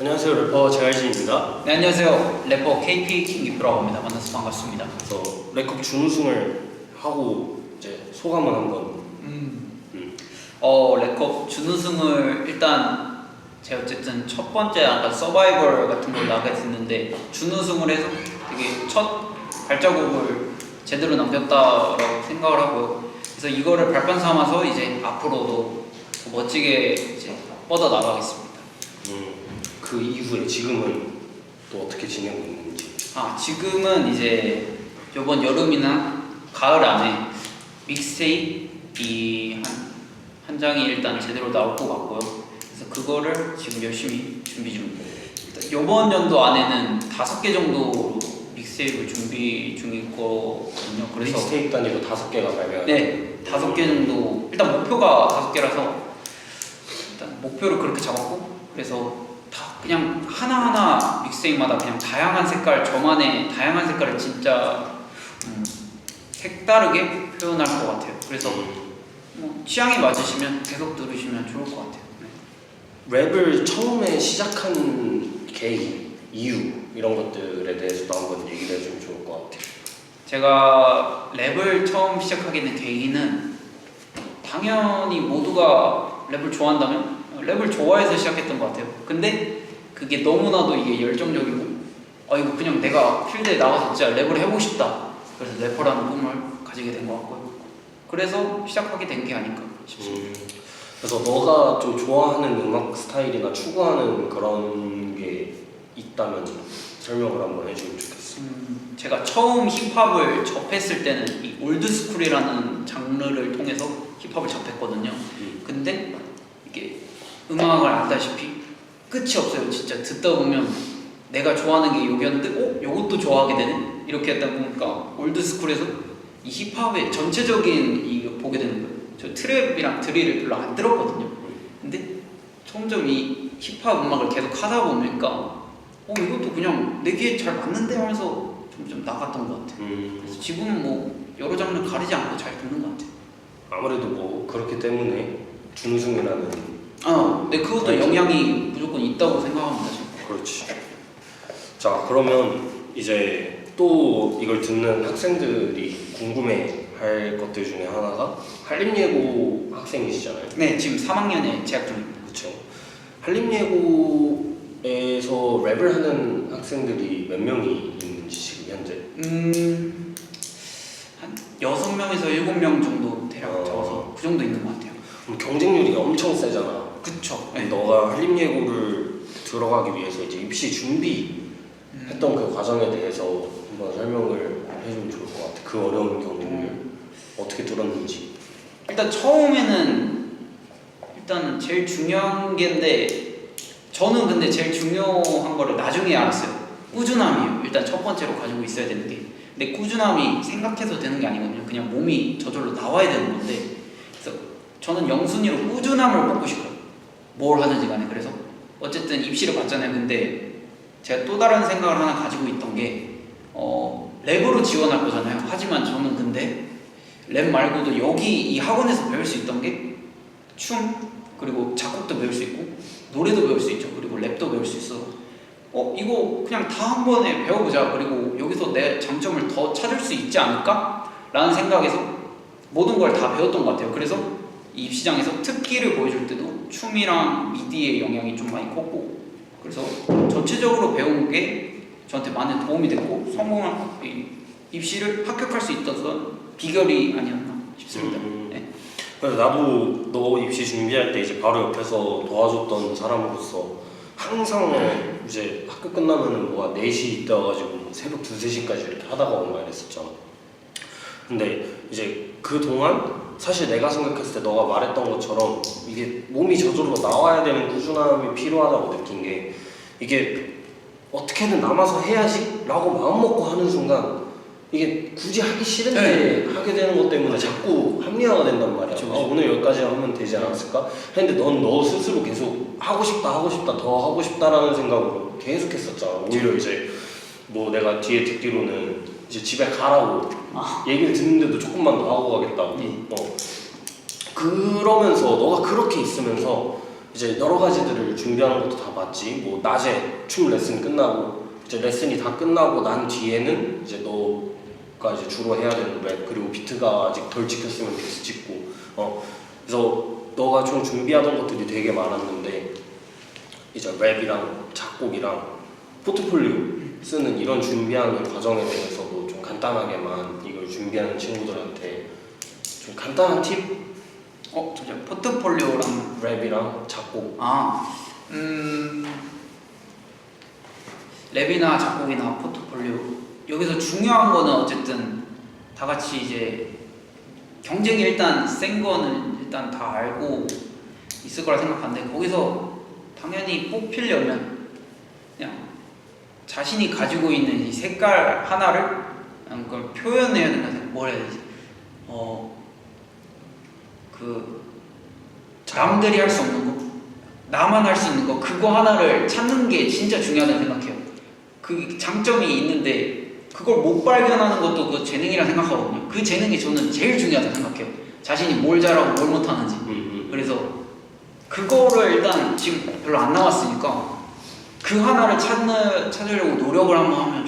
안녕하세요 래퍼 제갈진입니다. 네, 안녕하세요. 래퍼 KP 킹기프라고 합니다. 만나서 반갑습니다. 그래서 랩컵 준우승을 하고 이제 소감을 한번 음. 음. 어, 래컵 준우승을 일단 제가 어쨌든 첫 번째 아까 서바이벌 같은 걸 나가했는데 준우승을 해서 되게 첫 발자국을 제대로 남겼다라고 생각을 하고요. 그래서 이거를 발판 삼아서 이제 앞으로도 더 멋지게 이제 뻗어 나가겠습니다. 음, 그 이후에 지금은 또 어떻게 지내고 있는지 아 지금은 이제 이번 여름이나 가을 안에 믹스테이프 한, 한 장이 일단 제대로 나올 것 같고요. 그래서 그거를 지금 열심히 준비 중입니다. 일단 이번 연도 안에는 다섯 개 정도 믹스테이프 준비 중일 거거든요. 그래서 믹스테이프 단위로 다섯 개가 발매가 네 다섯 개 정도 일단 목표가 다섯 개라서 목표를 그렇게 잡았고 그래서 다 그냥 하나하나 믹스테이프마다 그냥 다양한 색깔 저만의 다양한 색깔을 진짜 음, 색다르게 표현할 것 같아요 그래서 뭐 취향이 맞으시면 계속 들으시면 좋을 것 같아요 네. 랩을 처음에 시작한 계기, 이유 이런 것들에 대해서도 한번 얘기를 해주면 좋을 것 같아요. 제가 랩을 처음 시작하게 된 계기는 당연히 모두가 랩을 좋아한다면 랩을 좋아해서 시작했던 것 같아요. 근데 그게 너무나도 이게 열정적이고 아 이거 그냥 내가 필드에 나가서 진짜 랩을 해보고 싶다. 그래서 래퍼라는 꿈을 가지게 된 것 같고요. 그래서 시작하게 된 게 아닐까 싶습니다. 음, 그래서 너가 좀 좋아하는 음악 스타일이나 추구하는 그런 게 있다면 설명을 한번 해주면 좋겠어. 음, 제가 처음 힙합을 접했을 때는 이 올드스쿨이라는 장르를 통해서 힙합을 접했거든요. 음. 근데 이게 음악을 알다시피 끝이 없어요. 진짜 듣다 보면 내가 좋아하는 게 여기였는데, 어, 요것도 좋아하게 되네. 이렇게 하다 보니까 올드스쿨에서 이 힙합의 전체적인 이 보게 되는 거예요. 저 트랩이랑 드릴을 별로 안 들었거든요. 근데 점점 이 힙합 음악을 계속 하다 보니까, 어, 이것도 그냥 내 귀에 잘 맞는데 하면서 점점 나갔던 것 같아요. 음, 그래서 지금은 뭐 여러 장르 가리지 않고 잘 듣는 것 같아요. 아무래도 뭐 그렇기 때문에 준우승이라는 아, 근데 그것도 맞아. 영향이 무조건 있다고 생각합니다. 지금. 그렇지. 자 그러면 이제 또 이걸 듣는 학생들이 궁금해 할 것들 중에 하나가 한림예고 학생이시잖아요. 네, 지금 3학년에 재학 중입니다. 그렇죠. 한림예고에서 랩을 하는 학생들이 몇 명이 있는지 지금 현재. 음, 한 6명에서 7명 정도 대략 어. 적어서 그 정도 있는 것 같아요. 그럼 경쟁률이 엄청 세잖아. 그쵸. 네. 너가 한림예고를 들어가기 위해서 이제 입시 준비 했던 그 과정에 대해서 한번 설명을 해주면 좋을 것 같아. 그 어려운 경쟁률 어떻게 들었는지. 일단 처음에는 일단 제일 중요한 게인데 저는 근데 제일 중요한 거를 나중에 알았어요. 꾸준함이에요. 일단 첫 번째로 가지고 있어야 되는 게. 근데 꾸준함이 생각해서 되는 게 아니거든요. 그냥 몸이 저절로 나와야 되는 건데. 그래서 저는 영순위로 꾸준함을 먹고 싶어요. 뭘 하든지 간에. 그래서 어쨌든 입시를 봤잖아요. 근데 제가 또 다른 생각을 하나 가지고 있던 게 어, 랩으로 지원할 거잖아요. 하지만 저는 근데 랩 말고도 여기 이 학원에서 배울 수 있던 게 춤 그리고 작곡도 배울 수 있고 노래도 배울 수 있죠 그리고 랩도 배울 수 있어 어 이거 그냥 다 한 번에 배워보자 그리고 여기서 내 장점을 더 찾을 수 있지 않을까 라는 생각에서 모든 걸 다 배웠던 것 같아요 그래서 이 입시장에서 특기를 보여줄 때도 춤이랑 미디의 영향이 좀 많이 컸고 그래서 전체적으로 배운 게 저한테 많은 도움이 됐고 성공한 이 입시를 합격할 수 있었던 비결이 아니었나 싶습니다. 음. 네. 그래서 나도 너 입시 준비할 때 이제 바로 옆에서 도와줬던 사람으로서 항상 이제 학교 끝나면은 뭐가 4시 이때 와가지고 새벽 2, 3시까지 이렇게 하다가 온가 이랬었잖아. 근데 이제 그 동안 사실 내가 생각했을 때 너가 말했던 것처럼 이게 몸이 저절로 나와야 되는 꾸준함이 필요하다고 느낀 게 이게 어떻게든 남아서 해야지 라고 마음먹고 하는 순간 이게 굳이 하기 싫은데 하게 되는 것 때문에 자꾸 합리화가 된단 말이야. 그쵸, 아. 오늘 여기까지 하면 되지 않았을까? 했는데 넌 너 스스로 계속 하고 싶다 하고 싶다 더 하고 싶다라는 생각으로 계속 했었잖아. 오히려 이제 뭐 내가 뒤에 듣기로는 이제 집에 가라고 아. 얘기를 듣는데도 조금만 더 하고 가겠다고 예. 어. 그러면서 너가 그렇게 있으면서 이제 여러 가지들을 준비하는 것도 다 봤지. 뭐 낮에 춤 레슨 끝나고 이제 레슨이 다 끝나고 난 뒤에는 이제 너가 이제 주로 해야 되는 랩 그리고 비트가 아직 덜 찍혔으면 비트 찍고 어 그래서 너가 좀 준비하던 것들이 되게 많았는데 이제 랩이랑 작곡이랑 포트폴리오 쓰는 이런 준비하는 과정에 대해서도 좀 간단하게만 이걸 준비하는 친구들한테 좀 간단한 팁. 어 잠시만 포트폴리오랑 랩이랑 작곡. 아, 음, 랩이나 작곡이나 포트폴리오. 여기서 중요한 거는 어쨌든 다 같이 이제 경쟁이 일단 센 거는 일단 다 알고 있을 거라 생각하는데 거기서 당연히 뽑히려면 그냥 자신이 가지고 있는 이 색깔 하나를 그걸 표현해야 된다. 뭘 해야 되지? 어, 그 남들이 할 수 없는 거, 나만 할 수 있는 거, 그거 하나를 찾는 게 진짜 중요하다고 생각해요. 그 장점이 있는데 그걸 못 발견하는 것도 그 재능이라 생각하거든요. 그 재능이 저는 제일 중요하다고 생각해요. 자신이 뭘 잘하고 뭘 못하는지. 음, 그래서 그거를 일단 지금 별로 안 나왔으니까 그 하나를 찾는 찾으려고 노력을 한번 하면